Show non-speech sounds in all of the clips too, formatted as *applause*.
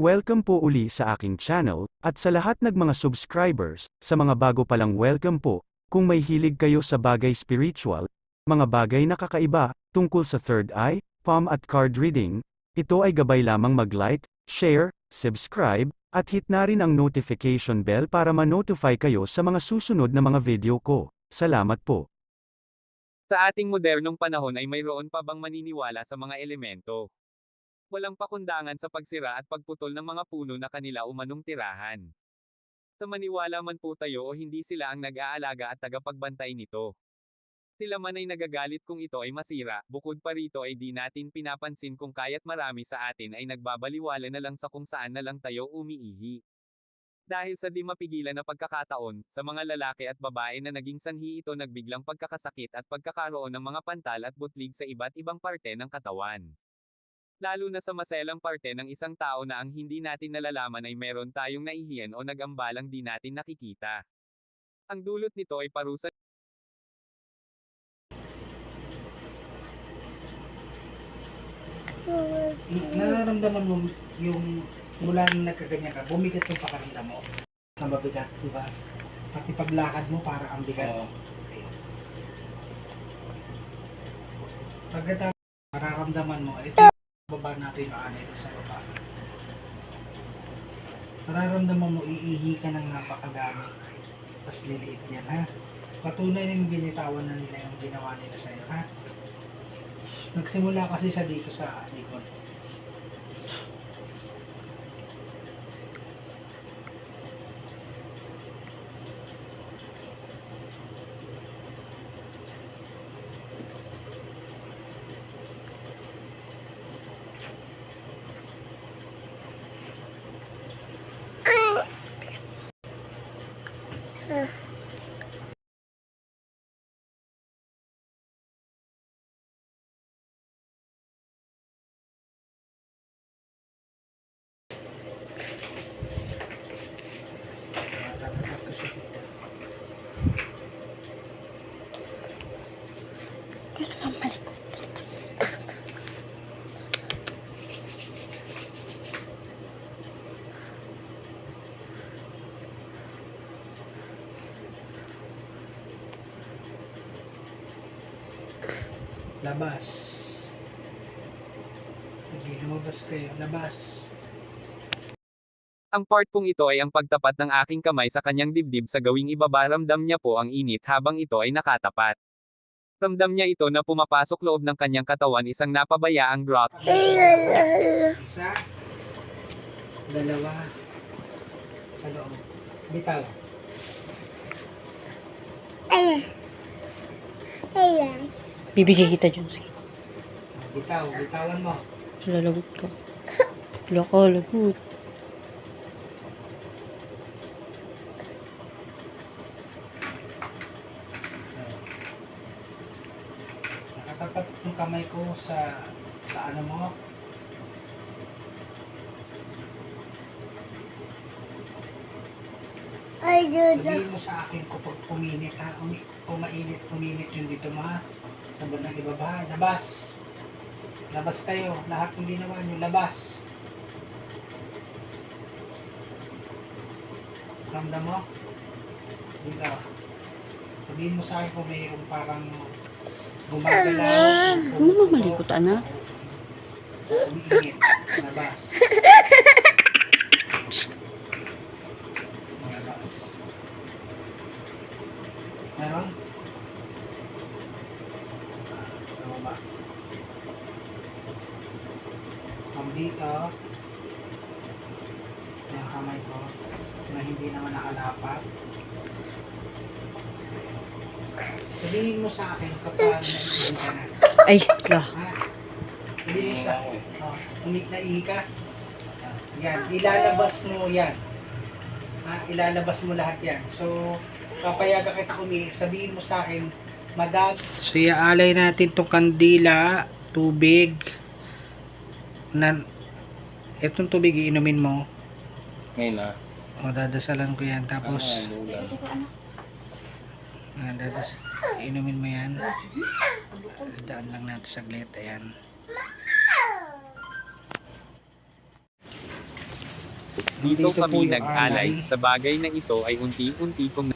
Welcome po uli sa aking channel, at sa lahat ng mga subscribers, sa mga bago palang welcome po, kung may hilig kayo sa bagay spiritual, mga bagay na kakaiba, tungkol sa third eye, palm at card reading, ito ay gabay lamang mag-like, share, subscribe, at hit na rin ang notification bell para ma-notify kayo sa mga susunod na mga video ko. Salamat po. Sa ating modernong panahon ay mayroon pa bang maniniwala sa mga elemento? Walang pakundangan sa pagsira at pagputol ng mga puno na kanila umanong tirahan. Sa maniwala man po tayo o hindi sila ang nag-aalaga at tagapagbantay nito. Sila man ay nagagalit kung ito ay masira, bukod pa rito ay di natin pinapansin kung kaya't marami sa atin ay nagbabaliwala na lang sa kung saan na lang tayo umiihi. Dahil sa di mapigilan na pagkakataon, sa mga lalaki at babae na naging sanhi ito nagbiglang pagkakasakit at pagkakaroon ng mga pantal at butlig sa iba't ibang parte ng katawan. Lalo na sa maselang parte ng isang tao na ang hindi natin nalalaman ay meron tayong naihiyan o nagambalang di natin nakikita. Ang dulot nito ay parusa nararamdaman mo yung mula nung nagkaganyan ka, bumigat yung pakaramdam mo. Na mabigat, di ba? Pati paglakad mo para ang bigat. Okay. Pagkatapos, nararamdaman mo, ito baba natin yung anay sa baba. Nararamdaman mo, iihi ka ng napakadami. Tapos liliit yan, ha? Patunay na yung binitawan na nila yung ginawa nila sa'yo, ha? Nagsimula kasi siya dito sa likod. Matatatak kasi dito. Labas. Sige, lumabas kayo. Labas. Ang part pong ito ay ang pagtapat ng aking kamay sa kanyang dibdib sa gawing ibabaramdam niya po ang init habang ito ay nakatapat. Ramdam niya ito na pumapasok loob ng kanyang katawan isang napabayaang grot. Isa. Dalawa. Sa loob. Bitaw. Bibigay kita dyan. Sige. Bitaw. Bitawan mo. Lalagot ka. Wala ka, lagot. Nakatapat yung kamay ko sa sa ano mo. Sabihin mo sa akin kapag puminit ha, kung mainit, puminit yung dito mo ha. Sa bandang ibaba, labas. Labas kayo, lahat ng ginawa nyo, labas. Ramdam mo? Dito. Sabihin mo sa akin kung mayroong parang gumagalaw. Ano mo malikot, anak? Umiinit. *laughs* Labas. Meron? Sa baba. Ang dito, yung kamay ko, na hindi naman nakalapat. Sabihin mo sa akin kapag naiihi ka na. Ay, la. Ha? Hindi mo sa... Oh, umik na ihi ka. Yan, ilalabas mo yan. Ha? Ilalabas mo lahat yan. So, papayagan kita umihi. Sabihin mo sa akin, madam. So, iaalay natin itong kandila, tubig. Na, itong tubig iinumin mo. Ngayon na. O, dadasalan ko yan. Tapos. Ayan, dadas, inumin mo yan. Daan lang natin saglit. Ayan. Dito, Dito kami nag-alay. alay. Sa bagay na ito ay unti-unti kong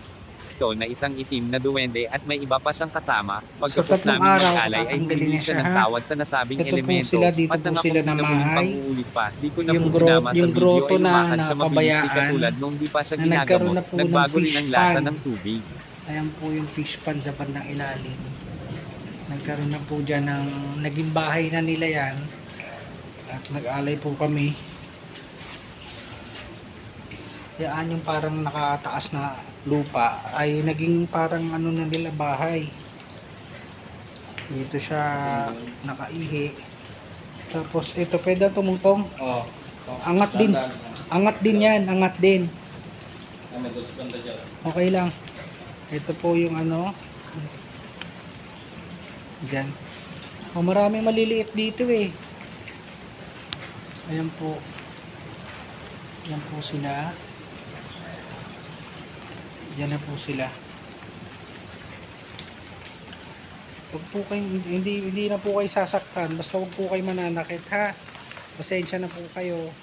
ito na isang itim na duwende at may iba pa siyang kasama. Pagkatapos tatlong namin mag-alay ay niya siya ng tawad sa nasabing Ito elemento. sila, dito at po sila namahay. pag-uulit pa. Di ko na Yung po sinama sa video ay na lumakad siya mabilis di katulad nung di pa siya na ginagamot. na Nagbago rin ang lasa pan. ng tubig. Ayan po yung fish pan sa bandang ilalim. Nagkaroon na po dyan ng, naging bahay na nila yan. At nag-alay po kami. Yan yung parang nakataas na lupa ay naging parang ano na nila bahay. Dito siya nakaihi. Tapos ito pwede tumutong. Oo. Angat din. Angat din yan, angat din. Okay lang. Ito po yung ano. Diyan. Oh, marami maliliit dito eh. Ayan po. Yan po sila. Yan na po sila. Huwag po kayo, hindi, hindi na po kayo sasaktan. Basta huwag po kayo mananakit ha. Pasensya na po kayo.